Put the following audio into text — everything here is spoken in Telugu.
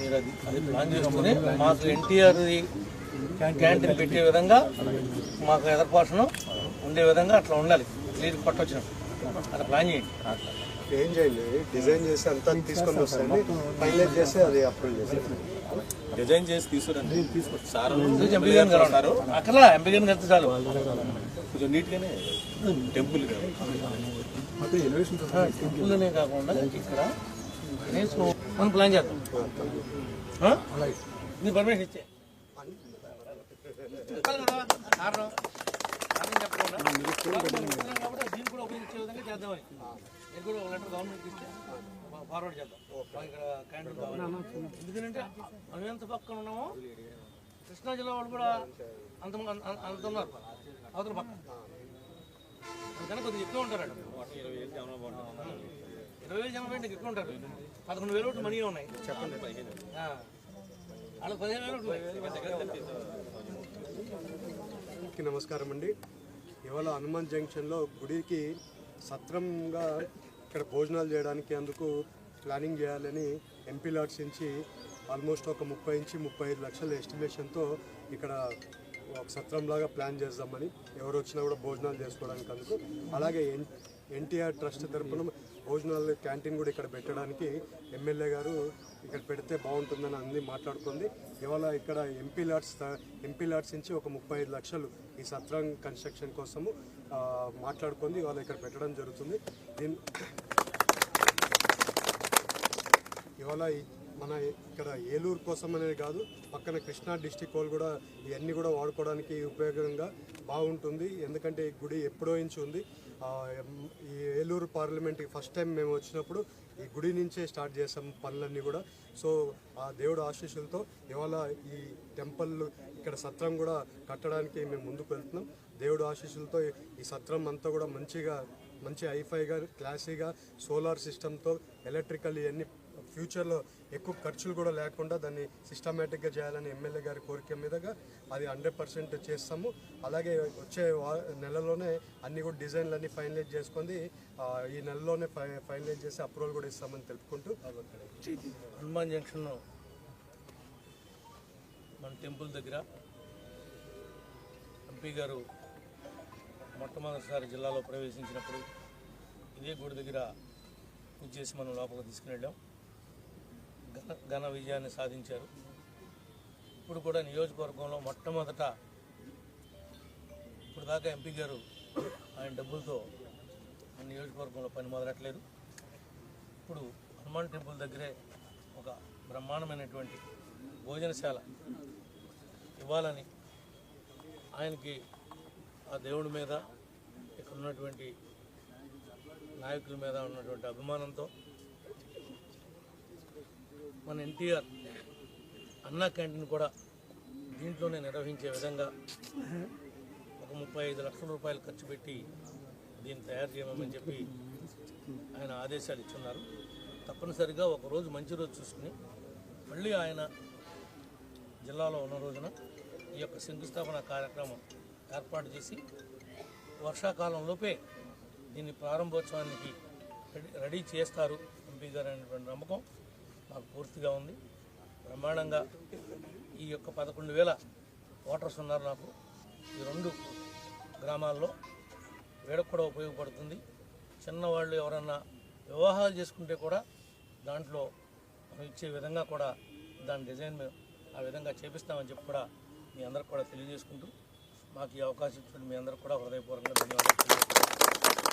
మీరు అది అది ప్లాన్ చేసుకుని మాకు ఎన్టీఆర్ క్యాంటీన్ పెట్టే విధంగా మాకు ఎదర్పాషను ఉండే విధంగా అట్లా ఉండాలి. నీరు పట్టొచ్చినట్టు అట్లా ప్లాన్ చేయండి. ఏం చేయండి? డిజైన్ చేసి అంతా తీసుకొని వస్తాయండి ఫైనలైజ్ చేస్తే అది అప్రూవ్ చేస్తాం డిజైన్ చేసి తీసుకురండి. సార్ ఎంపీ గారిని కలవంటారు అక్కడ ఎంపీ గారిని కలిస్తే చాలు. కొంచెం నీట్గానే టెంపుల్ టెంపుల్లోనే కాకుండా ఇక్కడ కనీసం మనం ప్లాన్ చేద్దాం? నీ పర్మిషన్ ఇచ్చే దీన్ని కూడా ఉపయోగించే విధంగా చేద్దామని నేను కూడా ఒక లెటర్ గవర్నమెంట్ ఇస్తే ఫార్వర్డ్ చేద్దాం మాకు ఇక్కడ క్యాంటీన్ కావాలి ఎందుకంటే మనం ఎంత పక్కన ఉన్నామో కృష్ణా జిల్లా వాళ్ళు కూడా అంత అంత- ఉన్నారు అవతల పక్క అందుకని కొద్దిగా ఎక్కువ ఉంటారు. ఇరవై వేలు పెట్టి పదకొండు వేలు ఒకటి ఉన్నాయి. చెప్పండి వాళ్ళకి పదిహేను వేలు ఒకటి నమస్కారం అండి. ఇవాళ హనుమాన్ జంక్షన్లో గుడికి సత్రంగా ఇక్కడ భోజనాలు చేయడానికి అందుకు ప్లానింగ్ చేయాలని ఎంపీ లాట్స్ నుంచి ఆల్మోస్ట్ ఒక ముప్పై నుంచి ముప్పై ఐదు లక్షల ఎస్టిమేషన్తో ఇక్కడ ఒక సత్రంలాగా ప్లాన్ చేద్దామని ఎవరు వచ్చినా కూడా భోజనాలు చేసుకోవడానికి అందుకు. అలాగే ఎన్టీఆర్ ట్రస్ట్ తరఫున భోజనాలు క్యాంటీన్ కూడా ఇక్కడ పెట్టడానికి ఎమ్మెల్యే గారు ఇక్కడ పెడితే బాగుంటుందని అన్ని మాట్లాడుకుంది. ఇవాళ ఇక్కడ ఎంపీ లాట్స్ ఎంపీ లాట్స్ నుంచి ఒక ముప్పై ఐదు లక్షలు ఈ సత్రం కన్స్ట్రక్షన్ కోసము మాట్లాడుకుంది. ఇవాళ ఇక్కడ పెట్టడం జరుగుతుంది. దీని ఇవాళ మన ఇక్కడ ఏలూరు కోసం అనేది కాదు పక్కన కృష్ణా డిస్టిక్ వాళ్ళు కూడా ఇవన్నీ కూడా వాడుకోవడానికి ఉపయోగంగా బాగుంటుంది. ఎందుకంటే ఈ గుడి ఎప్పుడో నుంచి ఉంది. ఈ ఏలూరు పార్లమెంట్కి ఫస్ట్ టైం మేము వచ్చినప్పుడు ఈ గుడి నుంచే స్టార్ట్ చేసాం పనులన్నీ కూడా. సో ఆ దేవుడు ఆశీస్సులతో ఇవాళ ఈ టెంపుల్ ఇక్కడ సత్రం కూడా కట్టడానికి మేము ముందుకు వెళ్తున్నాం. దేవుడు ఆశీస్సులతో ఈ- ఈ సత్రం అంతా కూడా మంచిగా మంచి హైఫైగా క్లాసీగా సోలార్ సిస్టమ్తో ఎలక్ట్రికల్ ఇవన్నీ ఫ్యూచర్లో ఎక్కువ ఖర్చులు కూడా లేకుండా దాన్ని సిస్టమేటిక్గా చేయాలని ఎమ్మెల్యే గారి కోరిక మీదుగా అది హండ్రెడ్ పర్సెంట్ చేస్తాము. అలాగే వచ్చే నెలలోనే అన్ని కూడా డిజైన్లు అన్ని ఫైనలైజ్ చేసుకొని ఈ నెలలోనే ఫై ఫైనలైజ్ చేసి అప్రూవల్ కూడా ఇస్తామని తెలుపుకుంటూ హనుమాన్ జంక్షన్ మన టెంపుల్ దగ్గర ఎంపీ గారు మొట్టమొదటిసారి జిల్లాలో ప్రవేశించినప్పుడు ఇదే గుడి దగ్గర పూజ చేసి మనం లోపలికి తీసుకుని వెళ్ళాం. ఘన ఘన విజయాన్ని సాధించారు. ఇప్పుడు కూడా నియోజకవర్గంలో మొట్టమొదట ఇప్పుడు దాకా ఎంపీ గారు ఆయన డబ్బులతో నియోజకవర్గంలో పని మొదలట్లేదు ఇప్పుడు హనుమాన్ టెంపుల్ దగ్గరే ఒక బ్రహ్మాండమైనటువంటి భోజనశాల ఇవ్వాలని ఆయనకి ఆ దేవుడి మీద ఇక్కడ ఉన్నటువంటి నాయకుల మీద ఉన్నటువంటి అభిమానంతో మన ఎన్టీఆర్ అన్నా క్యాంటీన్ కూడా దీంట్లోనే నిర్వహించే విధంగా ఒక ముప్పై ఐదు లక్షల రూపాయలు ఖర్చు పెట్టి దీన్ని తయారు చేయమని చెప్పి ఆయన ఆదేశాలు ఇచ్చున్నారు. తప్పనిసరిగా ఒకరోజు మంచి రోజు చూసుకుని మళ్ళీ ఆయన జిల్లాలో ఉన్న రోజున ఈ యొక్క శంకుస్థాపన కార్యక్రమం ఏర్పాటు చేసి వర్షాకాలంలోపే దీన్ని ప్రారంభోత్సవానికి రెడీ రెడీ చేస్తారు ఎంపీ గారు అనేటువంటి నమ్మకం మాకు పూర్తిగా ఉంది. బ్రహ్మాండంగా ఈ యొక్క పదకొండు వేల ఓటర్స్ ఉన్నారు నాకు. ఈ రెండు గ్రామాల్లో వీళ్ళకు కూడా ఉపయోగపడుతుంది. చిన్నవాళ్ళు ఎవరన్నా వివాహాలు చేసుకుంటే కూడా దాంట్లో మనం ఇచ్చే విధంగా కూడా దాని డిజైన్ మేము ఆ విధంగా చేపిస్తామని చెప్పి కూడా మీ అందరికి కూడా తెలియజేసుకుంటూ మాకు ఈ అవకాశం ఇచ్చిన మీ అందరూ కూడా హృదయపూర్వకంగా ధన్యవాదాలు.